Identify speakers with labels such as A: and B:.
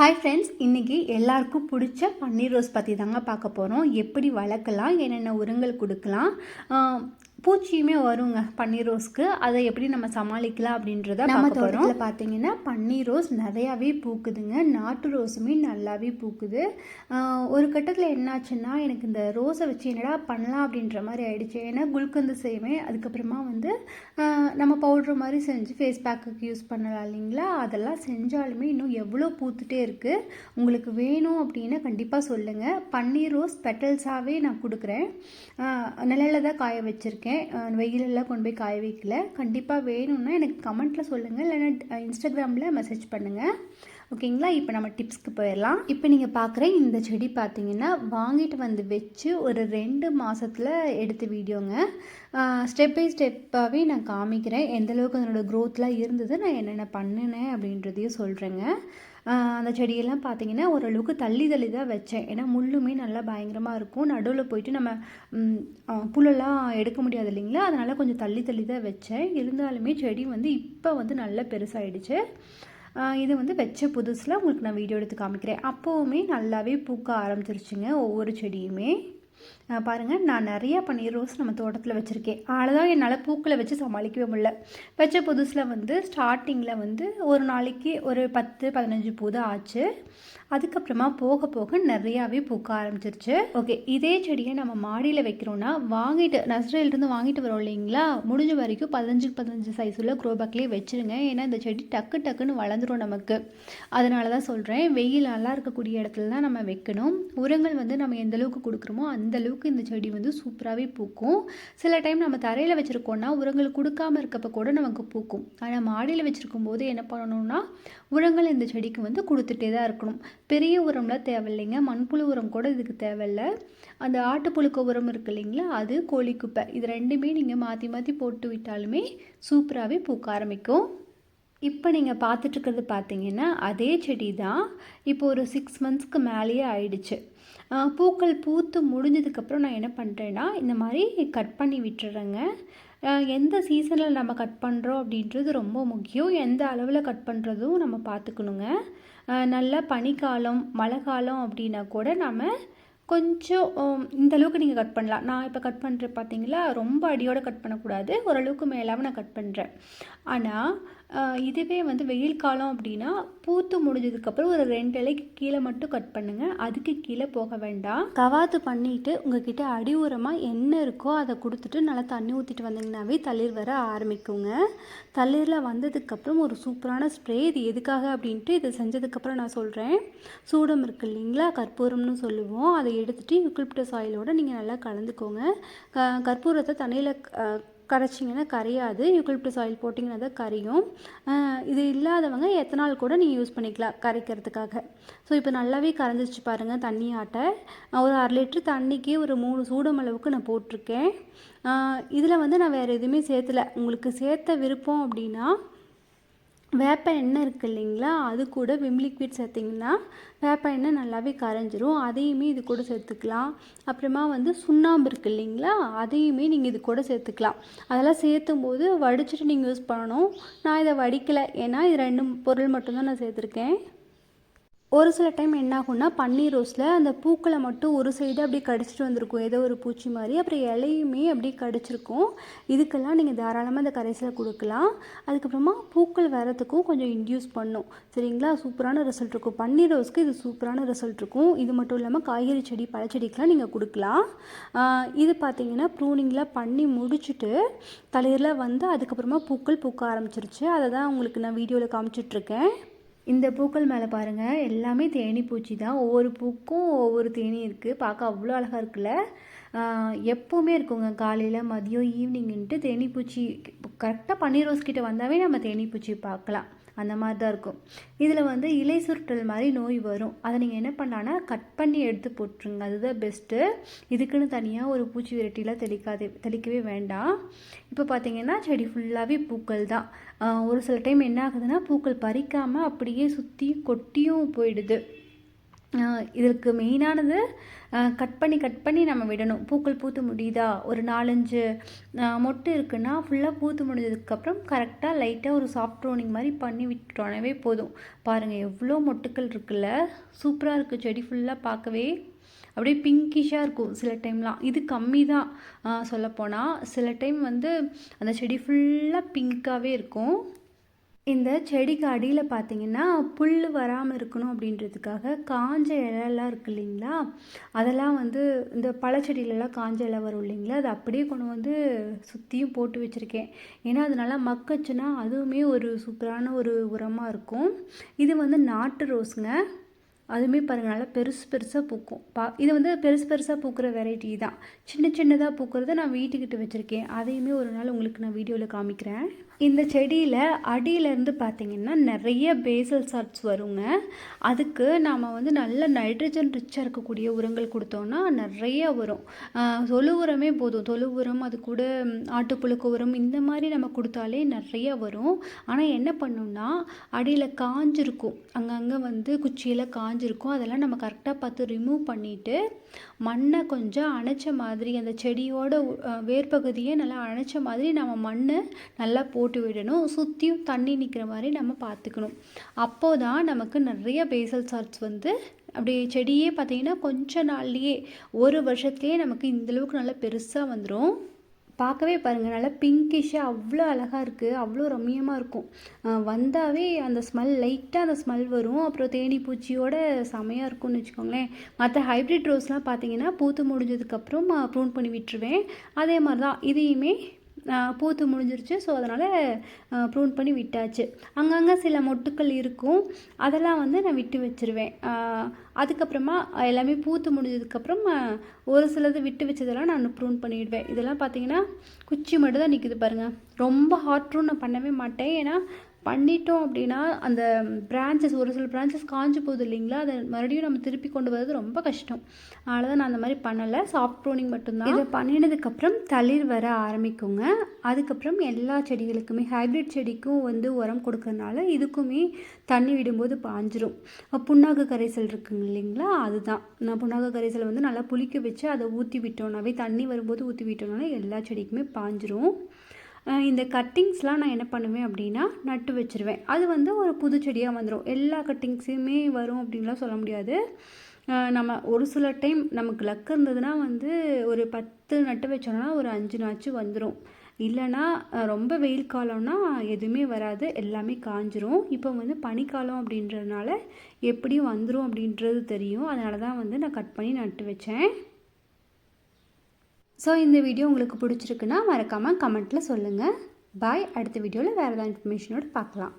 A: Hi friends இன்றைக்கி எல்லாருக்கும் பிடிச்ச பன்னீர் ரோஸ் பற்றி தாங்க பார்க்க போகிறோம் எப்படி வளர்க்கலாம் என்னென்ன உரங்கள் கொடுக்கலாம் பூச்சியுமே வருங்க பன்னீர் ரோஸ்க்கு. அதை எப்படி நம்ம சமாளிக்கலாம் அப்படின்றத நம்ம தோட்டத்தில் பார்த்தீங்கன்னா பன்னீர் ரோஸ் நிறையாவே பூக்குதுங்க. நாட்டு ரோஸுமே நல்லாவே பூக்குது. ஒரு கட்டத்தில் என்னாச்சுன்னா எனக்கு இந்த ரோஸை வச்சு என்னடா பண்ணலாம் அப்படின்ற மாதிரி ஆயிடுச்சு. ஏன்னா குல்கந்து செய்வேன். அதுக்கப்புறமா வந்து நம்ம பவுட்ரு மாதிரி செஞ்சு ஃபேஸ் பேக்குக்கு யூஸ் பண்ணலாம் இல்லைங்களா? அதெல்லாம் செஞ்சாலுமே இன்னும் எவ்வளோ பூத்துட்டே இருக்குது உங்களுக்கு வேணும் அப்படின்னா கண்டிப்பாக சொல்லுங்கள் பன்னீர் ரோஸ் பெட்டல்ஸாகவே நான் கொடுக்குறேன். நிழலில் தான் காய வச்சுருக்கேன். வெயிலெல்லாம் கொண்டு போய் காய வைக்கல. கண்டிப்பாக வேணும்னா எனக்கு கமெண்ட்டில் சொல்லுங்கள் இல்லைன்னா இன்ஸ்டாகிராமில் மெசேஜ் பண்ணுங்கள் ஓகேங்களா இப்போ நம்ம டிப்ஸ்க்கு போயிடலாம். இப்போ நீங்கள் பார்க்குற இந்த செடி பார்த்தீங்கன்னா வாங்கிட்டு வந்து வச்சு ஒரு ரெண்டு மாதத்தில் எடுத்த வீடியோங்க. ஸ்டெப் பை ஸ்டெப்பாகவே நான் காமிக்கிறேன். எந்த அளவுக்கு அதனோட க்ரோத்லாம் இருந்தது நான் என்னென்ன பண்ணினேன் அப்படின்றதையும் சொல்கிறேங்க அந்த செடியெல்லாம் பார்த்தீங்கன்னா ஓரளவுக்கு தள்ளி தள்ளி தான் வச்சேன். ஏன்னா முள்ளுமே நல்லா பயங்கரமாக இருக்கும். நடுவில் போயிட்டு நம்ம புல்லெல்லாம் எடுக்க முடியாது இல்லைங்களா? அதனால் கொஞ்சம் தள்ளி தள்ளி தான் வச்சேன். இருந்தாலுமே செடி வந்து இப்போ வந்து நல்லா பெருசாகிடுச்சு இது வந்து வச்ச புதுசில் உங்களுக்கு நான் வீடியோ எடுத்து காமிக்கிறேன். அப்போவுமே நல்லாவே பூக்க ஆரம்பிச்சிருச்சுங்க ஒவ்வொரு செடியுமே. பாருங்கள் பாருங்க நான் நிறைய பன்னீர் ரோஸ் நம்ம தோட்டத்தில் வச்சுருக்கேன். அவ்வளோதான் என்னால் பூக்களை வச்சு சமாளிக்கவே முடியல. வச்ச புதுசில் வந்து ஸ்டார்டிங்கில் வந்து ஒரு நாளைக்கு ஒரு பத்து பதினஞ்சு பூ தான் ஆச்சு. அதுக்கப்புறமா போக போக நிறையாவே பூக்க ஆரம்பிச்சிருச்சு. ஓகே இதே செடியை நம்ம மாடியில் வைக்கிறோன்னா வாங்கிட்டு நர்சரியிலேருந்து வாங்கிட்டு வரோம் இல்லைங்களா? முடிஞ்ச வரைக்கும் பதினஞ்சுக்கு பதினஞ்சு சைஸ் உள்ள குரோபேக்லேயே வச்சுருங்க. ஏன்னா இந்த செடி டக்கு டக்குன்னு வளர்ந்துரும் நமக்கு. அதனால தான் சொல்கிறேன் வெயில் நல்லா இருக்கக்கூடிய இடத்துல தான் நம்ம வைக்கணும். உரங்கள் வந்து நம்ம எந்த அளவுக்கு கொடுக்குறோமோ அந்த அளவுக்கு இந்த செடி வந்து சூப்பராகவே பூக்கும். சில டைம் நம்ம தரையில் வச்சுருக்கோன்னா உரங்கள் கொடுக்காம இருக்கப்போ கூட நமக்கு பூக்கும். ஆனால் மாடியில் வச்சுருக்கும் போது என்ன பண்ணணும்னா உரங்கள் இந்த செடிக்கு வந்து கொடுத்துட்டே தான் இருக்கணும். பெரிய உரம்லாம் தேவையில்லைங்க. மண்புழு உரம் கூட இதுக்கு தேவையில்ல. அந்த ஆட்டுப்புழுக்க உரம் இருக்கு இல்லைங்களா? அது கோழி குப்பை இது ரெண்டுமே நீங்கள் மாற்றி மாற்றி போட்டு விட்டாலுமே சூப்பராகவே பூக்க ஆரம்பிக்கும். இப்போ நீங்கள் பார்த்துட்ருக்கிறது பார்த்தீங்கன்னா அதே செடி தான் இப்போ ஒரு சிக்ஸ் மந்த்ஸ்க்கு மேலேயே ஆயிடுச்சு. பூக்கள் பூத்து முடிஞ்சதுக்கப்புறம் நான் என்ன பண்ணுறேன்னா இந்த மாதிரி கட் பண்ணி விட்டுறேங்க. எந்த சீசனில் நம்ம கட் பண்ணுறோம் அப்படின்றது ரொம்ப முக்கியம். எந்த அளவில் கட் பண்ணுறதும் நம்ம பார்த்துக்கணுங்க நல்லா பனிக்காலம் மழை காலம் அப்படின்னா கூட நம்ம கொஞ்சம் இந்த அளவுக்கு நீங்கள் கட் பண்ணலாம். நான் இப்போ கட் பண்ணுறேன் பார்த்தீங்களா ரொம்ப அடியோடு கட் பண்ணக்கூடாது. ஓரளவுக்கு மேலாமல் நான் கட் பண்ணுறேன் ஆனால் இதுவே வந்து வெயில் காலம் அப்படின்னா பூத்து முடிஞ்சதுக்கப்புறம் ஒரு ரெண்டு இலைக்கு கீழே மட்டும் கட் பண்ணுங்கள் அதுக்கு கீழே போக வேண்டாம். கவாத்து பண்ணிவிட்டு உங்ககிட்ட அடி உரமாக என்ன இருக்கோ அதை கொடுத்துட்டு நல்லா தண்ணி ஊற்றிட்டு வந்தீங்கன்னாவே தளிர் வர ஆரம்பிக்குங்க. தளிரில் வந்ததுக்கப்புறம் ஒரு சூப்பரான ஸ்ப்ரே இது எதுக்காக அப்படின்ட்டு இதை செஞ்சதுக்கப்புறம் நான் சொல்கிறேன் சூடம் இருக்கு இல்லைங்களா? கற்பூரம்னு சொல்லுவோம். அதை எடுத்துகிட்டு யூக்கிளிப்டஸ் ஆயிலோடு நீங்கள் நல்லா கலந்துக்கோங்க. க கற்பூரத்தை தண்ணியில் கரைச்சிங்கன்னா கரையாது. யூக்கலிப்டஸ் ஆயில் போட்டிங்கன்னா தான் கரையும் இது இல்லாதவங்க எத்தனால் கூட நீங்கள் யூஸ் பண்ணிக்கலாம் கரைக்கிறதுக்காக. ஸோ இப்போ நல்லாவே கரைஞ்சிச்சு பாருங்கள் தண்ணி ஆட்ட. ஒரு அரை லிட்டர் தண்ணிக்கு ஒரு மூணு சூடம் அளவுக்கு நான் போட்டிருக்கேன். இதில் வந்து நான் வேறு எதுவுமே சேர்த்தல. உங்களுக்கு சேர்த்த விருப்பம் அப்படின்னா வேப்ப எண்ணெய் இருக்குது இல்லைங்களா அது கூட விம் லிக்விட் சேர்த்திங்கன்னா வேப்ப எண்ணெய் நல்லாவே கரைஞ்சிரும். அதையுமே இது கூட சேர்த்துக்கலாம். அப்புறமா வந்து சுண்ணாம்பு இருக்குது இல்லைங்களா அதையுமே நீங்கள் இது கூட சேர்த்துக்கலாம். அதெல்லாம் சேர்த்தும் போது வடிச்சிட்டு நீங்கள் யூஸ் பண்ணணும். நான் இதை வடிக்கலை. ஏன்னா இது ரெண்டு பொருள் மட்டும்தான் நான் சேர்த்துருக்கேன். ஒரு சில டைம் என்ன ஆகும்னா பன்னீர் ரோஸில் அந்த பூக்களை மட்டும் ஒரு சைடு அப்படியே கடிச்சிட்டு வந்திருக்கும். ஏதோ ஒரு பூச்சி மாதிரி. அப்புறம் இலையுமே அப்படியே கடிச்சிருக்கும். இதுக்கெல்லாம் நீங்கள் தாராளமாக அந்த கரைசலை கொடுக்கலாம். அதுக்கப்புறமா பூக்கள் வரத்துக்கும் கொஞ்சம் இன்டியூஸ் பண்ணும். சரிங்களா? சூப்பரான ரிசல்ட் இருக்கும். பன்னீர் ரோஸ்க்கு இது சூப்பரான ரிசல்ட் இருக்கும். இது மட்டும் இல்லாமல் காய்கறி செடி பழச்செடிக்கெலாம் நீங்கள் கொடுக்கலாம். இது பார்த்தீங்கன்னா ப்ரூனிங்லாம் பண்ணி முடிச்சுட்டு தலையில் வந்து அதுக்கப்புறமா பூக்கள் பூக்க ஆரம்பிச்சிருச்சு. அதை தான் உங்களுக்கு நான் வீடியோவில் காமிச்சிட்ருக்கேன் இந்த பூக்கள் மேலே பாருங்கள் எல்லாமே தேனி பூச்சி தான். ஒவ்வொரு பூக்கும் ஒவ்வொரு தேனி இருக்குது பார்க்க அவ்வளோ அழகாக இருக்குல்ல? எப்போவுமே இருக்குங்க. காலையில் மதியம் ஈவினிங்ன்ட்டு தேனீப்பூச்சி கரெக்டாக பன்னீர் ரோஸ் கிட்டே வந்தாவே நம்ம தேனீப்பூச்சி பார்க்கலாம். அந்த மாதிரி தான் இருக்கும். இதில் வந்து இலை சுருட்டல் மாதிரி நோய் வரும். அதை நீங்கள் என்ன பண்ணலான்னா கட் பண்ணி எடுத்து போட்டுருங்க. அதுதான் பெஸ்ட்டு இதுக்குன்னு தனியாக ஒரு பூச்சி விரட்டிலாம் தெளிக்காது தெளிக்கவே வேண்டாம். இப்போ பார்த்தீங்கன்னா செடி ஃபுல்லாகவே பூக்கள் தான். ஒரு சில டைம் என்ன ஆகுதுன்னா பூக்கள் பறிக்காமல் அப்படியே சுற்றி கொட்டியும் போயிடுது. இதற்கு மெயினானது கட் பண்ணி கட் பண்ணி நம்ம விடணும். பூக்கள் பூத்து முடியுதா? ஒரு நாலஞ்சு மொட்டு இருக்குன்னா ஃபுல்லாக பூத்து முடிஞ்சதுக்கப்புறம் கரெக்டாக லைட்டாக ஒரு சாஃப்ட் ரோனிங் மாதிரி பண்ணி விட்டுட்டோனவே போதும். பாருங்கள் எவ்வளோ மொட்டுக்கள் இருக்குல்ல? சூப்பராக இருக்குது செடி ஃபுல்லாக பார்க்கவே. அப்படியே பிங்கிஷாக இருக்கும் சில டைம்லாம் இது கம்மி தான் சொல்லப்போனால் சில டைம் வந்து அந்த செடி ஃபுல்லாக பிங்க்காகவே இருக்கும். இந்த செடிக்கு அடியில் பார்த்தீங்கன்னா புல் வராமல் இருக்கணும் அப்படின்றதுக்காக காஞ்ச இலையெல்லாம் இருக்கு இல்லைங்களா? அதெல்லாம் வந்து இந்த பழச்செடியிலலாம் காஞ்ச இலை வரும் இல்லைங்களா? அது அப்படியே கொண்டு வந்து சுற்றியும் போட்டு வச்சுருக்கேன். ஏன்னா அது நல்லா மக்குச்சுன்னா அதுவுமே ஒரு சூப்பரான ஒரு உரமாக இருக்கும். இது வந்து நாட்டு ரோஸுங்க. அதுவுமே பாருங்கள் நல்லா பெருசு பெருசாக பூக்கும். பா இது வந்து பெருசு பெருசாக பூக்கிற வெரைட்டி தான். சின்ன சின்னதாக பூக்கிறத நான் வீட்டுக்கிட்ட வச்சுருக்கேன். அதையுமே ஒரு நாள் உங்களுக்கு நான் வீடியோவில் காமிக்கிறேன். இந்த செடியில் அடியிலேருந்து பார்த்திங்கன்னா நிறைய பேசல் சாட்ஸ் வருங்க. அதுக்கு நாம் வந்து நல்ல நைட்ரஜன் ரிச்சாக இருக்கக்கூடிய உரங்கள் கொடுத்தோன்னா நிறைய வரும். தொழு உரமே போதும். தொழு உரம் அது கூட ம், ஆட்டுப்புழுக்க உரம் இந்த மாதிரி நம்ம கொடுத்தாலே நிறைய வரும். ஆனால் என்ன பண்ணோம்னா அடியில் காஞ்சிருக்கும். அங்கங்கே வந்து குச்சியில் காஞ்சிருக்கும். அதெல்லாம் நம்ம கரெக்டாக பார்த்து ரிமூவ் பண்ணிவிட்டு மண்ணை கொஞ்சம் அணைச்ச மாதிரி அந்த செடியோட வேர்பகுதியை நல்லா அணைச்ச மாதிரி நம்ம மண் நல்லா போட்டு போட்டு விடணும். சுற்றியும் தண்ணி நிற்கிற மாதிரி நம்ம பார்த்துக்கணும். அப்போ தான் நமக்கு நிறைய பேசல் சார்ட்ஸ் வந்து அப்படி செடியே பார்த்தீங்கன்னா கொஞ்ச நாள்லேயே ஒரு வருஷத்துலேயே நமக்கு இந்தளவுக்கு நல்லா பெருசாக வந்துடும் பார்க்கவே பாருங்கள் நல்லா பிங்கிஷாக அவ்வளோ அழகாக இருக்குது அவ்வளோ ரம்மியமாக இருக்கும். வந்தாவே அந்த ஸ்மெல் லைட்டாக அந்த ஸ்மெல் வரும். அப்புறம் தேனி பூச்சியோட செமையாக இருக்கும்னு வச்சுக்கோங்களேன். மற்ற ஹைப்ரிட் ரோஸ்லாம் பார்த்தீங்கன்னா பூத்து முடிஞ்சதுக்கப்புறம் ப்ரூன் பண்ணி விட்டுருவேன். அதே மாதிரி தான் இதையுமே பூத்து முடிஞ்சிருச்சு. ஸோ அதனால் ப்ரூன் பண்ணி விட்டாச்சு. அங்கங்கே சில மொட்டுக்கள் இருக்கும். அதெல்லாம் வந்து நான் விட்டு வச்சுருவேன். அதுக்கப்புறமா எல்லாமே பூத்து முடிஞ்சதுக்கப்புறம் ஒரு சிலது விட்டு வச்சதெல்லாம் நான் ப்ரூன் பண்ணிவிடுவேன் இதெல்லாம் பார்த்தீங்கன்னா குச்சி மட்டும் தான் நிற்கிது பாருங்கள் ரொம்ப ஹார்ட் ப்ரூன் நான் பண்ணவே மாட்டேன். ஏன்னா பண்ணிட்டோம் அப்படின்னா அந்த பிரான்ச்சஸ் ஒரு சில பிரான்ச்சஸ் காஞ்சி போகுது இல்லைங்களா? அதை மறுபடியும் நம்ம திருப்பி கொண்டு வரது ரொம்ப கஷ்டம். அதனால தான் நான் அந்த மாதிரி பண்ணலை. சாஃப்ட் ப்ரோனிங் மட்டும்தான். இதை பண்ணினதுக்கப்புறம் தளிர் வர ஆரம்பிக்குங்க. அதுக்கப்புறம் எல்லா செடிகளுக்குமே ஹைப்ரிட் செடிக்கும் வந்து உரம் கொடுக்கறனால இதுக்குமே தண்ணி விடும்போது பாஞ்சிரும். புண்ணாக்கு கரைசல் இருக்குங்க இல்லைங்களா? அதுதான். நான் புண்ணாக்கு கரைசலை வந்து நல்லா புளிக்க வச்சு அதை ஊற்றி விட்டோம்னாவே தண்ணி வரும்போது ஊற்றி விட்டோம்னாலே எல்லா செடிக்குமே பாஞ்சிரும். இந்த கட்டிங்ஸ்லாம் நான் என்ன பண்ணுவேன் அப்படின்னா நட்டு வச்சிருவேன். அது வந்து ஒரு புது செடியாக வந்துடும் எல்லா கட்டிங்ஸுமே வரும் அப்படின்லாம் சொல்ல முடியாது. நம்ம ஒரு சில டைம் நமக்கு லக் இருந்ததுன்னா வந்து ஒரு பத்து நட்டு வச்சோம்னா ஒரு அஞ்சு நாச்சு வந்துடும் இல்லைன்னா ரொம்ப வெயில் காலம்னா எதுவுமே வராது. எல்லாமே காஞ்சிரும். இப்போ வந்து பனிக்காலம் அப்படின்றதுனால எப்படியும் வந்துடும் அப்படின்றது தெரியும். அதனால தான் வந்து நான் கட் பண்ணி நட்டு வச்சேன். ஸோ இந்த வீடியோ உங்களுக்கு பிடிச்சிருக்குன்னா மறக்காமல் கமெண்ட்டில் சொல்லுங்கள் பாய் அடுத்த வீடியோவில் வேறு ஏதாவது இன்ஃபர்மேஷனோடு பார்க்கலாம்.